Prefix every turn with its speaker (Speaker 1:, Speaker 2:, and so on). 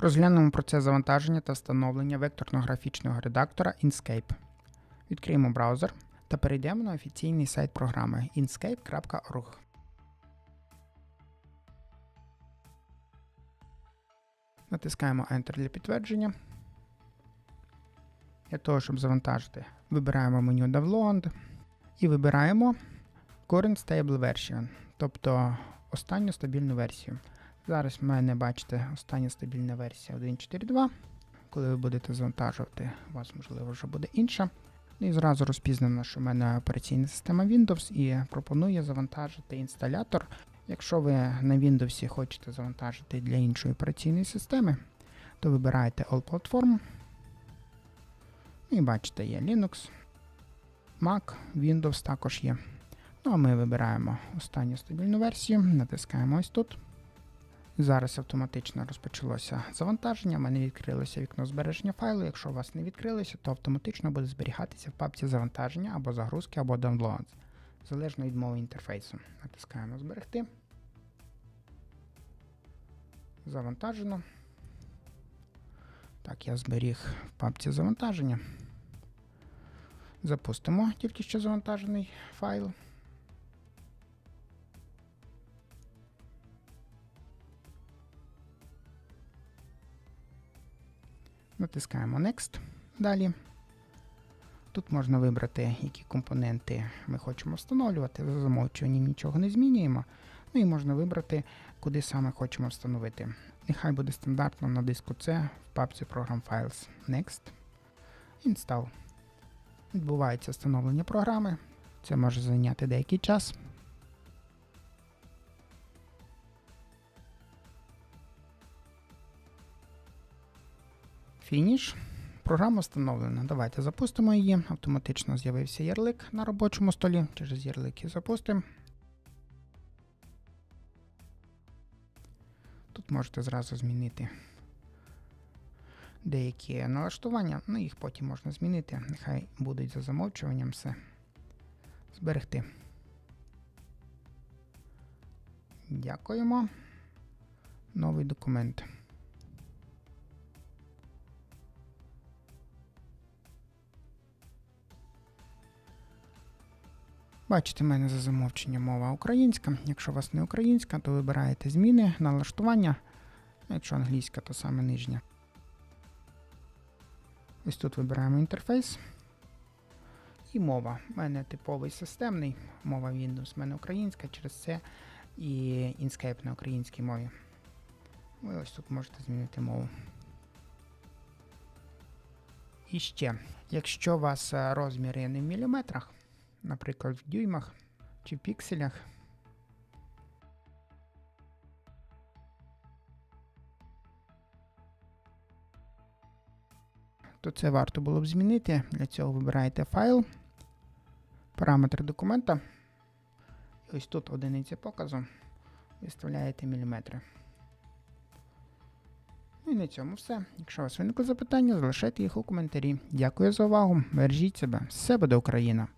Speaker 1: Розглянемо процес завантаження та встановлення векторно-графічного редактора Inkscape. Відкриємо браузер та перейдемо на офіційний сайт програми inkscape.org. Натискаємо Enter для підтвердження. Для того, щоб завантажити, вибираємо меню Download і вибираємо Current Stable Version, тобто останню стабільну версію. Зараз в мене, бачите, остання стабільна версія 1.4.2. Коли ви будете завантажувати, у вас, можливо, вже буде інша. Ну і зразу розпізнано, що в мене операційна система Windows і пропонує завантажити інсталятор. Якщо ви на Windows хочете завантажити для іншої операційної системи, то вибираєте All Platform. Ну І бачите, є Linux, Mac, Windows також є. Ну а ми вибираємо останню стабільну версію, натискаємо ось тут. Зараз автоматично розпочалося завантаження. У мене відкрилося вікно збереження файлу. Якщо у вас не відкрилося, то автоматично буде зберігатися в папці завантаження або загрузки, або downloads, залежно від мови інтерфейсу. Натискаємо Зберегти. Завантажено. Так, я зберіг в папці завантаження. Запустимо тільки що завантажений файл. Натискаємо Next. Далі. Тут можна вибрати, які компоненти ми хочемо встановлювати. За замовчуванням нічого не змінюємо. Ну і можна вибрати, куди саме хочемо встановити. Нехай буде стандартно на диску C в папці Program Files. Next. Install. Відбувається встановлення програми. Це може зайняти деякий час. Фініш. Програма встановлена. Давайте запустимо її. Автоматично з'явився ярлик на робочому столі. Через ярлик і запустимо. Тут можете зразу змінити деякі налаштування, ну їх потім можна змінити. Нехай будуть за замовчуванням все. Зберегти. Дякуємо. Новий документ. Бачите, в мене за замовчення мова українська. Якщо у вас не українська, то вибираєте зміни, налаштування. Якщо англійська, то саме нижня. Ось тут вибираємо інтерфейс. І мова. У мене типовий системний, мова Windows, в мене українська, через це і Inkscape на українській мові. Ви ось тут можете змінити мову. І ще, якщо у вас е, розміри не в міліметрах, наприклад, в дюймах чи в пікселях. То це варто було б змінити. Для цього вибираєте файл, параметри документа. І ось тут одиниця показу. Виставляєте міліметри. Ну і на цьому все. Якщо у вас виникли запитання, залишайте їх у коментарі. Дякую за увагу. Бережіть себе. Все буде Україна!